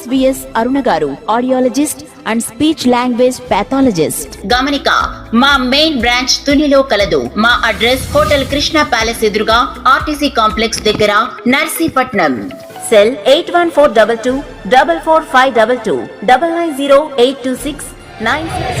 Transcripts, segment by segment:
RSVS Aruna garu audiologist and speech language pathologist. గమనిక మా main branch తునిలో కలదు. మా అడ్రస్ హోటల్ కృష్ణ ప్యాలెస్ ఎదురుగా ఆర్టీసీ కాంప్లెక్స్ దగ్గర Narsipatnam. Cell eight one four double two double four five double two double nine zero eight two six nine six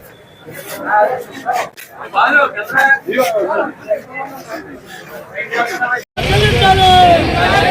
అన్న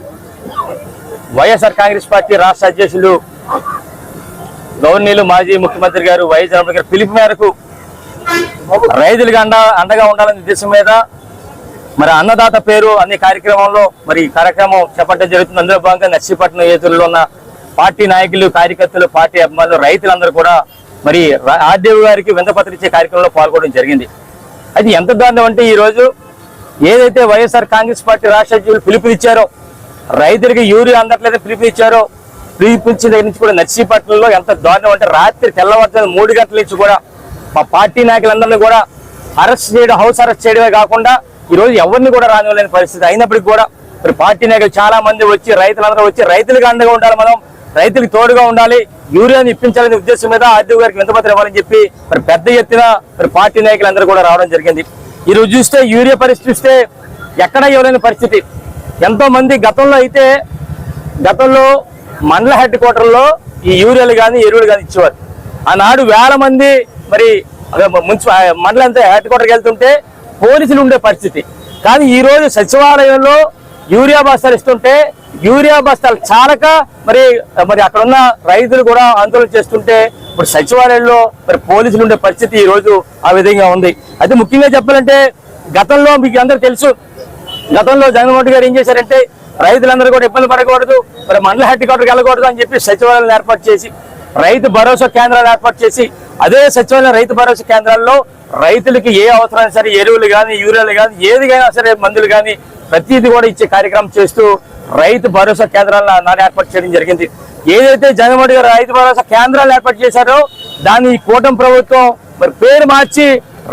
YSR Congress party రాష్ట్ర అధ్యక్షులు గవర్నీలు మాజీ ముఖ్యమంత్రి గారు వైఎస్ రామరావు గారు పిలుపు మేరకు రైతులకు అండ అండగా ఉండాలనే ఉద్దేశం మీద మరి అన్నదాత పేరు అనే కార్యక్రమంలో మరి ఈ కార్యక్రమం చేపట్టడం జరుగుతుంది. అందులో భాగంగా నర్సీపట్నం ఏతుల్లో ఉన్న పార్టీ నాయకులు కార్యకర్తలు పార్టీ అభిమానులు రైతులందరూ కూడా మరి రా- ఆర్డీఓ గారికి వింతపత్రం ఇచ్చే కార్యక్రమంలో పాల్గొనడం జరిగింది. అది ఎంత దారుణం అంటే ఈ రోజు ఏదైతే వైఎస్ఆర్ కాంగ్రెస్ పార్టీ రాష్ట్ర అధ్యక్షులు పిలుపునిచ్చారో రైతులకి యూరియా అందట్లేదు పిలిపించారు పిలిపించిన దగ్గర నుంచి కూడా నర్సీపట్నంలో ఎంత దారుణం అంటే రాత్రి తెల్లవారుతుంది మూడు గంటల నుంచి కూడా మా పార్టీ నాయకులందరినీ కూడా అరెస్ట్ చేయడం హౌస్ అరెస్ట్ చేయడమే కాకుండా ఈ రోజు ఎవరిని కూడా రానివ్వలేని పరిస్థితి అయినప్పటికీ కూడా మరి పార్టీ నాయకులు చాలా మంది వచ్చి రైతులందరూ వచ్చి రైతులకు అండగా ఉండాలి మనం రైతులకు తోడుగా ఉండాలి యూరియాని ఇప్పించాలనే ఉద్దేశం మీద ఆర్డీఓ గారికి వింతపత్రం ఇవ్వాలని చెప్పి మరి పెద్ద ఎత్తున మరి పార్టీ నాయకులందరూ కూడా రావడం జరిగింది. ఈరోజు చూస్తే యూరియా పరిస్థితి చూస్తే ఎక్కడ ఇవ్వలేని పరిస్థితి. ఎంతో మంది గతంలో అయితే గతంలో మండల హెడ్ క్వార్టర్లో ఈ యూరియాలు కానీ ఎరువులు కానీ ఇచ్చేవారు. ఆనాడు వేల మంది మరి మున్సిపల్ మండలం అంతా హెడ్ క్వార్టర్కి వెళ్తుంటే పోలీసులు ఉండే పరిస్థితి. కానీ ఈరోజు సచివాలయంలో యూరియా బస్తాలు ఇస్తుంటే యూరియా బస్తాలు చాలక మరి మరి అక్కడ ఉన్న రైతులు కూడా ఆందోళన చేస్తుంటే ఇప్పుడు సచివాలయంలో మరి పోలీసులు ఉండే పరిస్థితి ఈరోజు ఆ విధంగా ఉంది. అయితే ముఖ్యంగా చెప్పాలంటే గతంలో మీకు అందరూ తెలుసు గతంలో జగన్మోహన్ గారు ఏం చేశారంటే రైతులందరూ కూడా ఇబ్బంది పడకూడదు మరి మండల హెడ్ క్వార్టర్కి వెళ్ళకూడదు అని చెప్పి సచివాలయాలు ఏర్పాటు చేసి రైతు భరోసా కేంద్రాలు ఏర్పాటు చేసి అదే సచివాలయం రైతు భరోసా కేంద్రాల్లో రైతులకి ఏ అవసరమైనా సరే ఎరువులు కానీ యూరియాలు కానీ ఏదిగైనా సరే మందులు కానీ ప్రతిదీ కూడా ఇచ్చే కార్యక్రమం చేస్తూ రైతు భరోసా కేంద్రాలను నాడు ఏర్పాటు చేయడం జరిగింది. ఏదైతే జగన్మోహన్ గారు రైతు భరోసా కేంద్రాలు ఏర్పాటు చేశారో దాన్ని ఈ కూటమి ప్రభుత్వం మరి పేరు మార్చి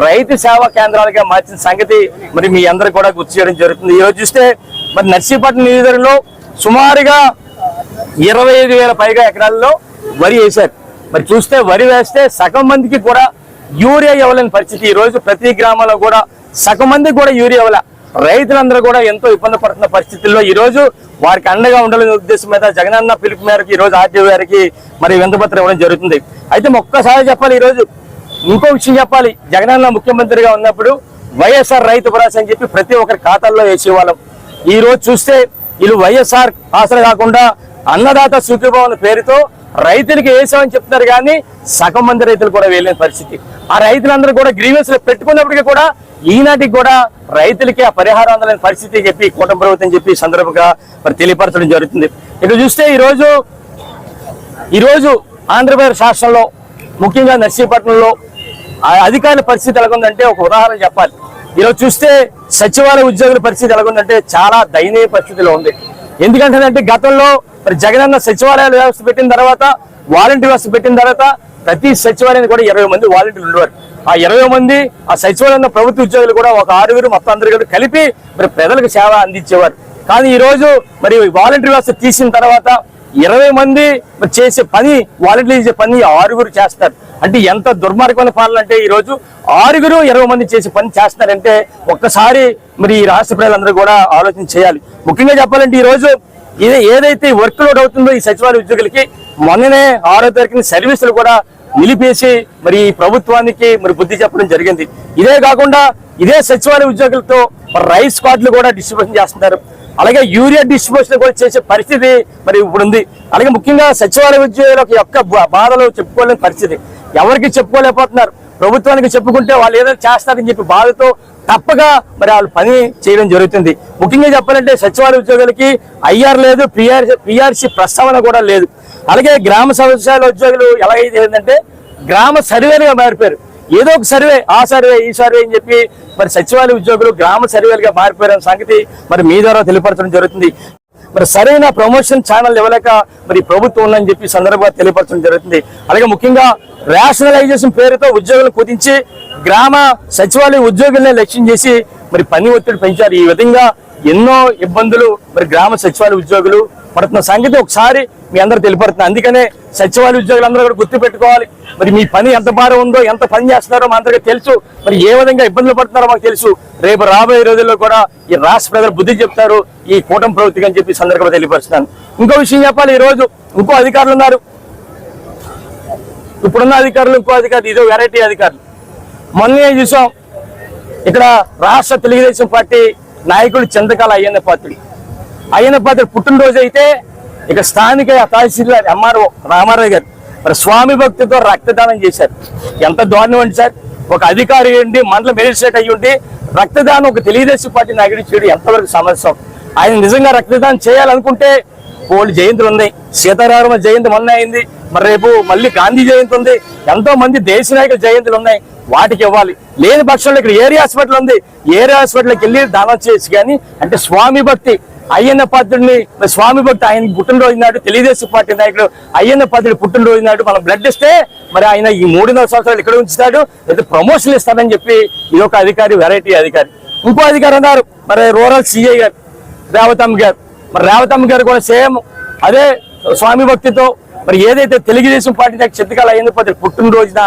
రైతు సేవా కేంద్రాలుగా మార్చిన సంగతి మరి మీ అందరు కూడా గుర్తు చేయడం జరుగుతుంది. ఈరోజు చూస్తే మరి నర్సీపట్నం నియోజకవర్గంలో సుమారుగా ఇరవై ఐదు వేల పైగా ఎకరాల్లో వరి వేశారు. మరి చూస్తే వరి వేస్తే సగం మందికి కూడా యూరియా ఇవ్వలేని పరిస్థితి. ఈ రోజు ప్రతి గ్రామంలో కూడా సగం మందికి కూడా యూరియా ఇవ్వాల. రైతులందరూ కూడా ఎంతో ఇబ్బంది పడుతున్న పరిస్థితుల్లో ఈ రోజు వారికి అండగా ఉండాలనే ఉద్దేశం మీద జగనన్న పిలుపు మేరకు ఈ రోజు ఆర్టీఓ గారికి మరి వింతపత్రం ఇవ్వడం జరుగుతుంది. అయితే ఒక్కసారి చెప్పాలి ఈ రోజు ఇంకో విషయం చెప్పాలి. జగనన్న ముఖ్యమంత్రిగా ఉన్నప్పుడు వైఎస్ఆర్ రైతు భరోసా అని చెప్పి ప్రతి ఒక్కరి ఖాతాల్లో వేసేవాళ్ళం. ఈ రోజు చూస్తే వీళ్ళు వైఎస్ఆర్ ఆశలు కాకుండా అన్నదాత సుఖీభవన్ పేరుతో రైతులకి వేసామని చెప్తున్నారు కానీ సగం మంది రైతులు కూడా వేయలేని పరిస్థితి. ఆ రైతులందరూ కూడా గ్రీవెన్స్లో పెట్టుకున్నప్పటికీ కూడా ఈనాటికి కూడా రైతులకి ఆ పరిహారం అందలేని పరిస్థితి చెప్పి కూటమి ప్రభుత్వం చెప్పి సందర్భంగా మరి తెలియపరచడం జరుగుతుంది. ఇక్కడ చూస్తే ఈరోజు ఈరోజు ఆంధ్రప్రదేశ్ రాష్ట్రంలో ముఖ్యంగా నర్సీపట్నంలో అధికారుల పరిస్థితి ఎలాగుందంటే ఒక ఉదాహరణ చెప్పాలి. ఈరోజు చూస్తే సచివాలయ ఉద్యోగుల పరిస్థితి ఎలాగుందంటే చాలా దయనీయ పరిస్థితిలో ఉంది. ఎందుకంటే గతంలో మరి జగనన్న సచివాలయాల వ్యవస్థ పెట్టిన తర్వాత వాలంటీర్ వ్యవస్థ పెట్టిన తర్వాత ప్రతి సచివాలయానికి కూడా ఇరవై మంది వాలంటీర్లు ఉండేవారు. ఆ ఇరవై మంది ఆ సచివాలయంలో ప్రభుత్వ ఉద్యోగులు కూడా ఒక ఆరుగురు మొత్తం అందరు కూడా కలిపి మరి ప్రజలకు సేవ అందించేవారు. కానీ ఈరోజు మరి వాలంటీర్ వ్యవస్థ తీసిన తర్వాత ఇరవై మంది చేసే పని వాలంటీర్ చేసే పని ఆరుగురు చేస్తారు. అంటే ఎంత దుర్మార్గమైన పాలన అంటే ఈ రోజు ఆరుగురు ఇరవై మంది చేసే పని చేస్తున్నారంటే ఒక్కసారి మరి ఈ రాష్ట్ర ప్రజలందరూ కూడా ఆలోచన చేయాలి. ముఖ్యంగా చెప్పాలంటే ఈ రోజు ఇది ఏదైతే వర్క్ లోడ్ అవుతుందో ఈ సచివాలయ ఉద్యోగులకి మొన్ననే ఆరో తారీఖున సర్వీసులు కూడా నిలిపేసి మరి ఈ ప్రభుత్వానికి మరి బుద్ధి చెప్పడం జరిగింది. ఇదే కాకుండా ఇదే సచివాలయ ఉద్యోగులతో రైస్ కార్డులు కూడా డిస్ట్రిబ్యూషన్ చేస్తున్నారు. అలాగే యూరియా డిస్ట్రిబ్యూషన్ కూడా చేసే పరిస్థితి మరి ఇప్పుడు ఉంది అలాగే ముఖ్యంగా సచివాలయ ఉద్యోగుల యొక్క బాధలు చెప్పుకోలేని పరిస్థితి. ఎవరికి చెప్పుకోలేకపోతున్నారు. ప్రభుత్వానికి చెప్పుకుంటే వాళ్ళు ఏదైనా చేస్తారని చెప్పి బాధతో తప్పగా మరి వాళ్ళు పని చేయడం జరుగుతుంది. ముఖ్యంగా చెప్పాలంటే సచివాలయ ఉద్యోగులకి ఐఆర్ లేదు పిఆర్ పిఆర్సి ప్రస్తావన కూడా లేదు. అలాగే గ్రామ సచివాలయ ఉద్యోగులు ఎలా ఏంటంటే గ్రామ సర్వేలుగా మారిపోయారు. ఏదో ఒక సర్వే ఆ సర్వే ఈ సర్వే అని చెప్పి మరి సచివాలయ ఉద్యోగులు గ్రామ సర్వేలుగా మారిపోయిన సంగతి మరి మీ ద్వారా తెలియపరచడం జరుగుతుంది. మరి సరైన ప్రమోషన్ ఛానల్ ఇవ్వలేక మరి ప్రభుత్వం ఉందని చెప్పి సందర్భంగా తెలియపరచడం జరుగుతుంది. అలాగే ముఖ్యంగా రేషనలైజేషన్ పేరుతో ఉద్యోగులు కుదించి గ్రామ సచివాలయ ఉద్యోగులనే లక్ష్యం చేసి మరి పని ఒత్తిడి పెంచారు. ఈ విధంగా ఎన్నో ఇబ్బందులు మరి గ్రామ సచివాలయ ఉద్యోగులు పడుతున్న సంగతి ఒకసారి మీ అందరూ తెలియపడుతుంది అందుకనే సచివాలయ ఉద్యోగులందరూ కూడా గుర్తు పెట్టుకోవాలి మరి మీ పని ఎంత భారం ఉందో ఎంత పని చేస్తున్నారో మా అందరికీ తెలుసు. మరి ఏ విధంగా ఇబ్బందులు పడుతున్నారో మాకు తెలుసు. రేపు రాబోయే రోజుల్లో కూడా ఈ రాష్ట్ర ప్రజలు బుద్ధి చెప్తారు ఈ కూటమి ప్రవృత్తికి అని చెప్పి సందర్భంగా తెలియపరుస్తున్నాను. ఇంకో విషయం చెప్పాలి ఈ రోజు ఇంకో అధికారులు ఉన్నారు. ఇప్పుడున్న అధికారులు ఇంకో అధికారులు ఇదో వెరైటీ అధికారులు. మొన్నే చూసాం ఇక్కడ రాష్ట్ర తెలుగుదేశం పార్టీ నాయకుడు చంద్రకాల అయ్యన్న పాత్రుడు. అయ్యన్న పాత్ర పుట్టినరోజు అయితే ఇక స్థానిక తహసీల్దార్ ఎంఆర్ఓ రామారావు గారు మరి స్వామి భక్తితో రక్తదానం చేశారు. ఎంత దారుణం అండి సార్? ఒక అధికారి ఉండి మండల మెజిస్ట్రేట్ అయ్యి ఉండి రక్తదానం ఒక తెలుగుదేశం పార్టీ నాయకుడు చేయడం ఎంతవరకు సమస్య? ఆయన నిజంగా రక్తదానం చేయాలనుకుంటే కోళ్ళు జయంతులు ఉన్నాయి. సీతారామ జయంతి మొన్న అయింది. మరి రేపు మళ్ళీ గాంధీ జయంతి ఉంది. ఎంతో మంది దేశ నాయకుల జయంతులు ఉన్నాయి. వాటికి ఇవ్వాలి. లేని పక్షంలో ఇక్కడ ఏరియా హాస్పిటల్ ఉంది. ఏరియా హాస్పిటల్కి వెళ్ళి దానం చేసి కానీ అంటే స్వామి భక్తి అయ్యన్న పాత్రుడిని మరి స్వామి భక్తి ఆయన పుట్టినరోజు నాడు తెలుగుదేశం పార్టీ నాయకుడు అయ్యన్న పాత్రుడు పుట్టినరోజు నాడు మనం బ్లడ్ ఇస్తే మరి ఆయన ఈ మూడున్నర సంవత్సరాలు ఇక్కడ ఉంచుతాడు లేదా ప్రమోషన్ ఇస్తాడని చెప్పి ఈ యొక్క అధికారి వెరైటీ అధికారి. ఇంకో అధికారి అన్నారు మరి రూరల్ సిఐ గారు రేవతమ్మ గారు. మరి రేవతమ్మ గారు కూడా సేమ్ అదే స్వామి భక్తితో మరి ఏదైతే తెలుగుదేశం పార్టీ నాకు చిత్తకాల అయ్యింది పది పుట్టినరోజున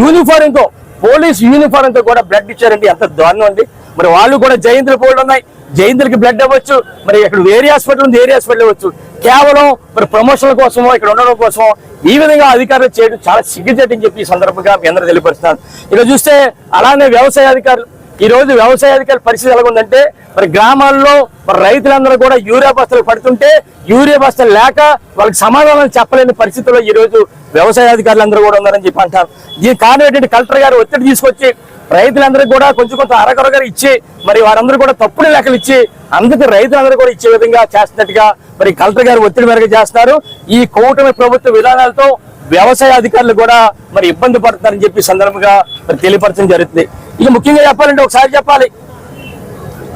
యూనిఫారంతో పోలీస్ యూనిఫారంతో కూడా బ్లడ్ ఇచ్చారంటే ఎంత దారుణం అండి. మరి వాళ్ళు కూడా జయంతులు పోలు ఉన్నాయి. జయంతులకి బ్లడ్ అవ్వచ్చు మరి ఇక్కడ వేరే హాస్పిటల్ ఉంది వేరే హాస్పిటల్ ఇవ్వచ్చు కేవలం మరి ప్రమోషన్ల కోసమో ఇక్కడ ఉండడం కోసమో ఈ విధంగా అధికారులు చేయడం చాలా సిగ్గుచేటని చెప్పి ఈ సందర్భంగా మీ అందరూ తెలియపరుస్తున్నాను. ఇక్కడ చూస్తే అలానే వ్యవసాయ అధికారులు. ఈ రోజు వ్యవసాయ అధికారుల పరిస్థితి ఎలా ఉందంటే మరి గ్రామాల్లో మరి రైతులందరూ కూడా యూరియా బస్తాలు పడుతుంటే యూరియా బస్తాలు లేక వాళ్ళకి సమాధానం చెప్పలేని పరిస్థితుల్లో ఈ రోజు వ్యవసాయ అధికారులు అందరూ కూడా ఉన్నారని చెప్పి అంటారు. దీని కారణం ఏంటంటే కలెక్టర్ గారు ఒత్తిడి తీసుకొచ్చి రైతులందరికీ కూడా కొంచెం కొంత అరకొరగా ఇచ్చి మరి వారందరూ కూడా తప్పుడు లెక్కలు ఇచ్చి అందుకే రైతులందరూ కూడా ఇచ్చే విధంగా చేస్తున్నట్టుగా మరి కలెక్టర్ గారు ఒత్తిడి మేరకు చేస్తున్నారు. ఈ కూటమి ప్రభుత్వ విధానాలతో వ్యవసాయ అధికారులు కూడా మరి ఇబ్బంది పడుతున్నారని చెప్పి సందర్భంగా మరి తెలియపరచడం జరుగుతుంది. ఇక ముఖ్యంగా చెప్పాలంటే ఒకసారి చెప్పాలి.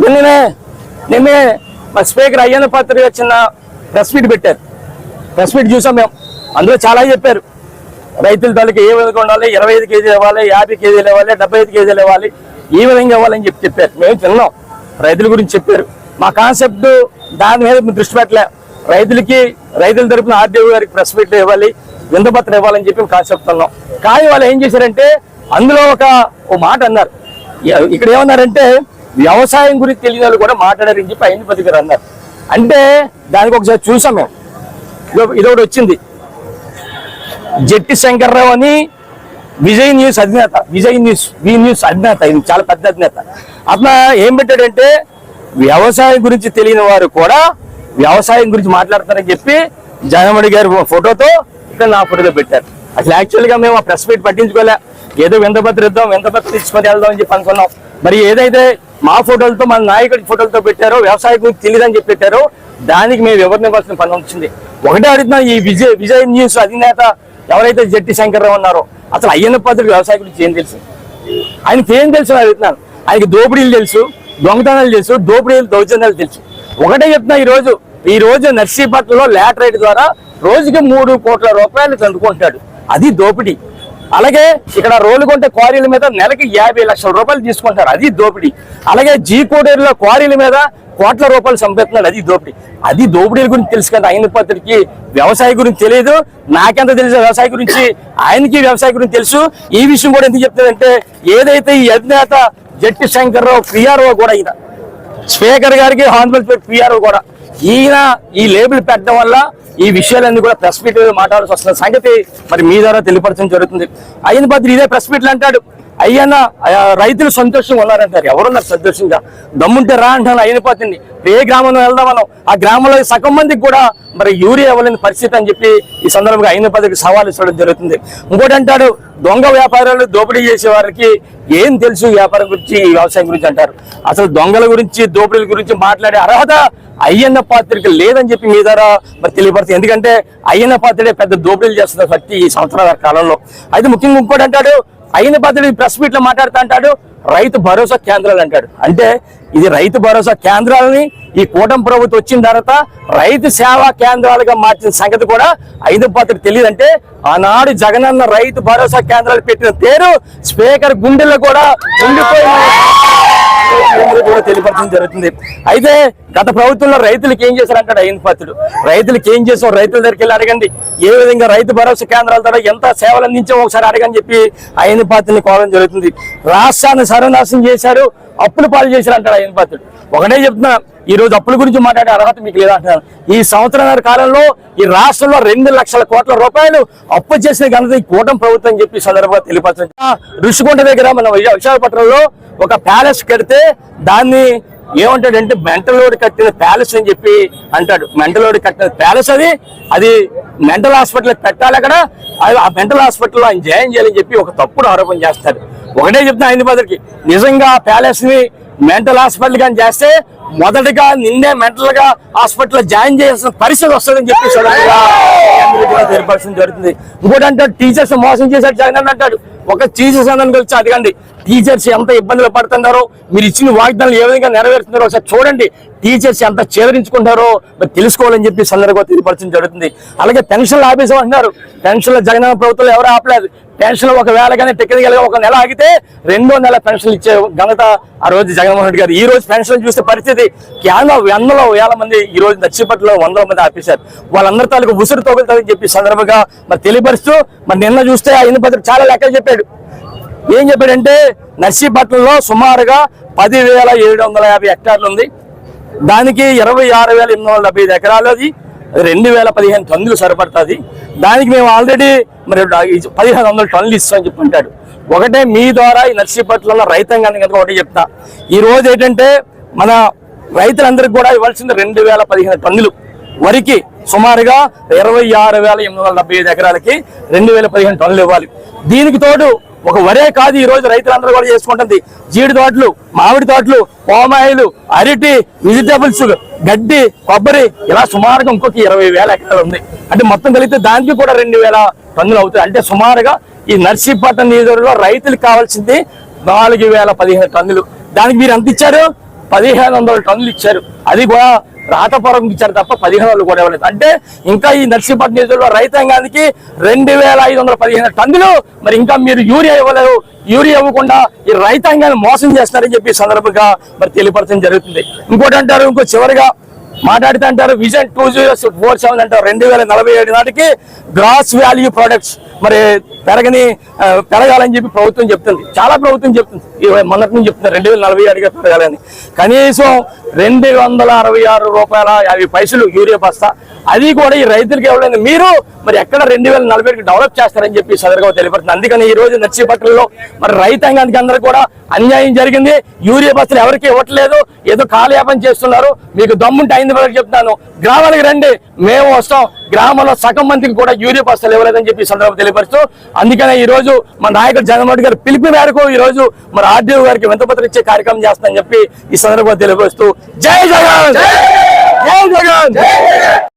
నిన్ననే నిన్నే మా స్పీకర్ అయ్యన్న పాత్ర చిన్న ప్రెస్ మీట్ పెట్టారు. ప్రెస్ మీట్ చూసాం మేము. అందులో చాలా చెప్పారు. రైతుల తాలూకు ఏ విధంగా ఉండాలి? ఇరవై ఐదు కేజీలు ఇవ్వాలి యాభై కేజీలు ఇవ్వాలి డెబ్బై ఐదు కేజీలు ఇవ్వాలి ఈ విధంగా ఇవ్వాలని చెప్పి చెప్పారు. మేము తిన్నాం. రైతుల గురించి చెప్పారు. మా కాన్సెప్ట్ దాని మీద దృష్టి పెట్టలే. రైతులకి రైతుల తరపున ఆర్డీఓ గారికి ప్రెస్ మీట్లు ఇవ్వాలి విందపత్రం ఇవ్వాలని చెప్పి కాన్సెప్ట్ అన్నాం. కానీ వాళ్ళు ఏం చేశారంటే అందులో ఒక ఓ మాట అన్నారు. ఇక్కడ ఏమన్నారంటే వ్యవసాయం గురించి తెలియని వాళ్ళు కూడా మాట్లాడారని చెప్పి అయిన పది గారు అన్నారు. అంటే దానికి ఒకసారి చూసాం మేము. ఇది ఇదొకటి వచ్చింది. జట్టి శంకర్రావు అని విజయ్ న్యూస్ అధినేత విజయ్ న్యూస్ వి న్యూస్ అధినేత ఇది చాలా పెద్ద అధినేత. అతను ఏం పెట్టాడంటే వ్యవసాయం గురించి తెలియని వారు కూడా వ్యవసాయం గురించి మాట్లాడతారని చెప్పి జగన్మోహన్ గారి ఫోటోతో ఇక్కడ నా ఫోటోలో పెట్టారు. అసలు యాక్చువల్గా మేము ఆ ప్రెస్ మీట్ పట్టించుకోలే. ఏదో వింతపత్రం ఇద్దాం వింతపత్రం తీసుకొని వెళ్దాం అని చెప్పి అనుకున్నాం. మరి ఏదైతే మా ఫోటోలతో మన నాయకుడి ఫోటోలతో పెట్టారో వ్యవసాయం గురించి తెలియదని చెప్పి పెట్టారో దానికి మేము వివరణ ఇవ్వాల్సిన పని వచ్చింది. ఒకటే అడుగుతున్నాం ఈ విజయ్ విజయ్ న్యూస్ అధినేత ఎవరైతే జట్టి శంకర్రావు ఉన్నారో అసలు అయ్యన్న పద్ధతి వ్యవసాయ గురించి ఏం తెలుసు? ఆయనకి ఏం తెలుసు అని అడుగుతున్నాను ఆయనకి దోపిడీలు తెలుసు దొంగతనాలు తెలుసు దోపిడీలు దౌర్జన్యాలు తెలుసు. ఒకటే చెప్తున్నా ఈ రోజు ఈ రోజు నర్సీపట్నంలో లాటరైట్ ద్వారా రోజుకి మూడు కోట్ల రూపాయలు చదువుకుంటాడు అది దోపిడీ. అలాగే ఇక్కడ రోడ్లు కొంటే క్వారీల మీద నెలకి యాభై లక్షల రూపాయలు తీసుకుంటారు అది దోపిడీ. అలాగే జీ కోడేరులో క్వారీల మీద కోట్ల రూపాయలు సంపెత్తున్నాడు అది దోపిడీ. అది దోపిడీల గురించి తెలుసు కదా ఆయన పత్రికి వ్యవసాయ గురించి తెలియదు నాకెంత తెలుసు వ్యవసాయ గురించి ఆయనకి వ్యవసాయ గురించి తెలుసు. ఈ విషయం కూడా ఎందుకు చెప్తుందంటే ఏదైతే ఈ అధినేత జట్టి శంకర్రావు పిఆర్ఓ కూడా ఈయన స్పీకర్ గారికి హాన్బల్ పిఆర్ఓ కూడా ఈయన ఈ లేబుల్ పెట్టడం వల్ల ఈ విషయాలన్నీ కూడా ప్రెస్ మీట్ మాట్లాడాల్సి వస్తున్న సంగతి మరి మీ ద్వారా తెలియపరచడం జరుగుతుంది. అయిన బద్రి ఇదే ప్రెస్ మీట్లు అంటాడు. అయ్యన్న రైతులు సంతోషంగా ఉన్నారంటారు. ఎవరున్నారు సంతోషంగా? దమ్ముంటే రా అంటాను అయిన పోతుంది. ఏ గ్రామంలో వెళ్దాం మనం ఆ గ్రామంలో సగం మందికి కూడా మరి యూరియా ఇవ్వలేని పరిస్థితి అని చెప్పి ఈ సందర్భంగా అయిన పదవికి సవాల్ ఇవ్వడం జరుగుతుంది. ఇంకోటి అంటాడు దొంగ వ్యాపారాలు దోపిడీ చేసే వారికి ఏం తెలుసు వ్యాపారం గురించి ఈ వ్యవసాయం గురించి అంటారు. అసలు దొంగల గురించి దోపిడీల గురించి మాట్లాడే అర్హత అయ్యన్న పాత్రికి లేదని చెప్పి మీ ద్వారా మరి తెలియపడుతుంది. ఎందుకంటే అయ్యన్న పాత్రుడే పెద్ద దోపిడీలు చేస్తున్న వ్యక్తి ఈ సంవత్సరాల కాలంలో. అయితే ముఖ్యంగా ఇంకోటి అంటాడు అయిన పాత్రుడు ప్రెస్ మీట్లో మాట్లాడుతూ అంటాడు రైతు భరోసా కేంద్రాలు అంటాడు. అంటే ఇది రైతు భరోసా కేంద్రాలని ఈ కూటమి ప్రభుత్వం వచ్చిన తర్వాత రైతు సేవా కేంద్రాలుగా మార్చిన సంగతి కూడా ఐదు పాత్రకు తెలియదంటే ఆనాడు జగనన్న రైతు భరోసా కేంద్రాలు పెట్టిన పేరు స్పీకర్ గుండెల్లో కూడా ఉండిపోయింది. కూడా తెలియపరచడం జరుగుతుంది. అయితే గత ప్రభుత్వంలో రైతులకు ఏం చేశారు అంటాడు అయిన పాత్రుడు? రైతులకు ఏం చేసాం రైతుల దగ్గరికి వెళ్ళి అడగండి. ఏ విధంగా రైతు భరోసా కేంద్రాల ద్వారా ఎంత సేవలు అందించామో ఒకసారి అడగని చెప్పి అయిన పాత్రని కోవడం జరుగుతుంది. రాష్ట్రాన్ని సర్వనాశనం చేశారు అప్పులు పాలు చేశారు అంటాడు అయిన పాత్రుడు. ఒకటే చెప్తున్నా ఈ రోజు అప్పుల గురించి మాట్లాడే అర్హత మీకు లేదంటున్నారు ఈ సంవత్సరాల కాలంలో ఈ రాష్ట్రంలో రెండు లక్షల కోట్ల రూపాయలు అప్పు చేసిన ఘనత ఈ కూటమి ప్రభుత్వం చెప్పి సందర్భంగా తెలియపరచండి. ఋషికొండ దగ్గర మన విశాఖపట్నంలో ఒక ప్యాలెస్ కడితే దాన్ని ఏమంటాడంటే మెంటలోడి కట్టిన ప్యాలెస్ అని చెప్పి అంటాడు. మెంటలోడి కట్టిన ప్యాలెస్ అది. అది మెంటల్ హాస్పిటల్ పెట్టాలి అక్కడ. అది ఆ మెంటల్ హాస్పిటల్లో ఆయన జాయిన్ చేయాలని చెప్పి ఒక తప్పుడు ఆరోపణ చేస్తాడు. ఒకటే చెప్తున్నా ఆయన బదులకి నిజంగా ఆ ప్యాలెస్ని మెంటల్ హాస్పిటల్ కానీ చేస్తే మొదటగా నిన్నే మెంటల్గా హాస్పిటల్ జాయిన్ చేయాల్సిన పరిస్థితి వస్తుందని చెప్పి తెలియపరచడం జరుగుతుంది. ఇంకోటి అంటాడు టీచర్స్ మోసం చేశాడు జగన్ అంటాడు. ఒక టీచర్స్ అందరిని వచ్చి అడగండి. టీచర్స్ ఎంత ఇబ్బందులు పడుతున్నారో మీరు ఇచ్చిన వాగ్దానాలు ఏ విధంగా నెరవేరుతున్నారో ఒకసారి చూడండి. టీచర్స్ ఎంత చేదరించుకుంటారో మరి తెలుసుకోవాలని చెప్పి సందర్భంగా తెలియపరచడం జరుగుతుంది. అలాగే పెన్షన్లు ఆఫీసు అంటున్నారు. పెన్షన్ల జగన్ ప్రభుత్వం ఎవరు ఆపలేదు. పెన్షన్ ఒకవేళ కానీ టెక్నికల్గా ఒక నెల ఆగితే రెండో నెల పెన్షన్లు ఇచ్చే ఘనత ఆ రోజు జగన్మోహన్ రెడ్డి గారు. ఈ రోజు పెన్షన్ చూసే పరిస్థితి కేవలం వందల వేల మంది ఈ రోజు నచ్చిపట్లో వందల మంది ఆపేశారు. వాళ్ళందరి తాలూకు ఉసురు తగులుతుందని చెప్పి సందర్భంగా మరి తెలియపరుస్తూ మరి నిన్న చూస్తే ఆ ఇన్ని చాలా లెక్కలు చెప్పాడు. ఏం చెప్పాడంటే నర్సీపట్నంలో సుమారుగా పదివేల ఏడు వందల యాభై హెక్టార్లు ఉంది. దానికి ఇరవై ఆరు వేల ఎనిమిది వందల డెబ్బై ఐదు ఎకరాలు అది. రెండు వేల పదిహేను టన్నులు సరిపడుతుంది. దానికి మేము ఆల్రెడీ మరి పదిహేను వందల టన్నులు ఇస్తామని చెప్పి ఒకటే మీ ద్వారా ఈ నర్సీపట్నంలో రైతాంగానికి కనుక ఒకటి చెప్తా. ఈ రోజు ఏంటంటే మన రైతులందరికీ కూడా ఇవ్వాల్సింది రెండు వేల పదిహేను టన్నులు. వరికి సుమారుగా ఇరవై ఆరు వేల ఎనిమిది వందల డెబ్బై ఐదు ఎకరాలకి రెండు వేల పదిహేను టన్నులు ఇవ్వాలి. దీనికి తోడు ఒక వరే కాదు ఈ రోజు రైతులందరూ కూడా చేసుకుంటుంది. జీడి తోటలు మామిడి తోటలు పామాయిలు అరటి వెజిటేబుల్స్ గడ్డి కొబ్బరి ఇలా సుమారుగా ఇంకొక ఇరవై వేల ఎకరాలు ఉంది. అంటే మొత్తం కలిగితే దానికి కూడా రెండు వేల టన్నులు అవుతాయి. అంటే సుమారుగా ఈ నర్సీపట్నం నియోజకవర్గంలో రైతులకు కావాల్సింది నాలుగు వేల పదిహేను టన్నులు. దానికి మీరు ఎంత ఇచ్చారు? పదిహేను వందల టన్నులు ఇచ్చారు. అది కూడా రాతపరం ఇచ్చారు తప్ప పదిహేను వందలు కూడా ఇవ్వలేదు. అంటే ఇంకా ఈ నర్సీపట్నం నియోజకవర్గంలో రైతాంగానికి రెండు వేల ఐదు వందల పదిహేను టన్నులు మరి ఇంకా మీరు యూరియా ఇవ్వలేదు. యూరియా ఇవ్వకుండా ఈ రైతాంగాన్ని మోసం చేస్తున్నారని చెప్పి సందర్భంగా మరి తెలియపరచడం జరుగుతుంది. ఇంకోటి అంటారు ఇంకో చివరిగా మాట్లాడితే అంటారు vision two zero four seven అంటారు. రెండు వేల నలభై ఏడు నాటికి గ్రాస్ వాల్యూ ప్రొడక్ట్స్ మరి పెరగని పెరగాలని చెప్పి ప్రభుత్వం చెప్తుంది. చాలా ప్రభుత్వం చెప్తుంది. మొన్నటి నుంచి చెప్తున్నారు రెండు వేల నలభై ఏడుగా పెరగాలని. కనీసం రెండు వందల అరవై ఆరు రూపాయల యాభై పైసలు యూరియా బస్తా. అది కూడా ఈ రైతులకు ఇవ్వలేదు మీరు మరి ఎక్కడ రెండు వేల నలభై ఏడుకి డెవలప్ చేస్తారని చెప్పి సదరుగా తెలియపడుతుంది. అందుకని ఈ రోజు నర్సీపట్నంలో మరి రైతాంగానికి అందరూ కూడా అన్యాయం జరిగింది. యూరియా బస్సులు ఎవరికి ఇవ్వట్లేదు. ఏదో కాలయాపన చేస్తున్నారు. మీకు దమ్ముంటే అయింది వరకు చెప్తాను. గ్రామానికి రండి. మేము వస్తాం. గ్రామంలో సగం మందికి కూడా యూరియా బస్సులు ఇవ్వలేదని చెప్పి ఈ తెలియపరుస్తూ అందుకనే ఈ రోజు మన నాయకుడు జగన్మోహన్ గారు పిలిపి మేరకు ఈ రోజు మరి ఆర్డీఓ గారికి వింతపత్రం ఇచ్చే కార్యక్రమం చేస్తానని చెప్పి ఈ సందర్భంగా తెలియపరుస్తూ జై జగన్! జై జగన్!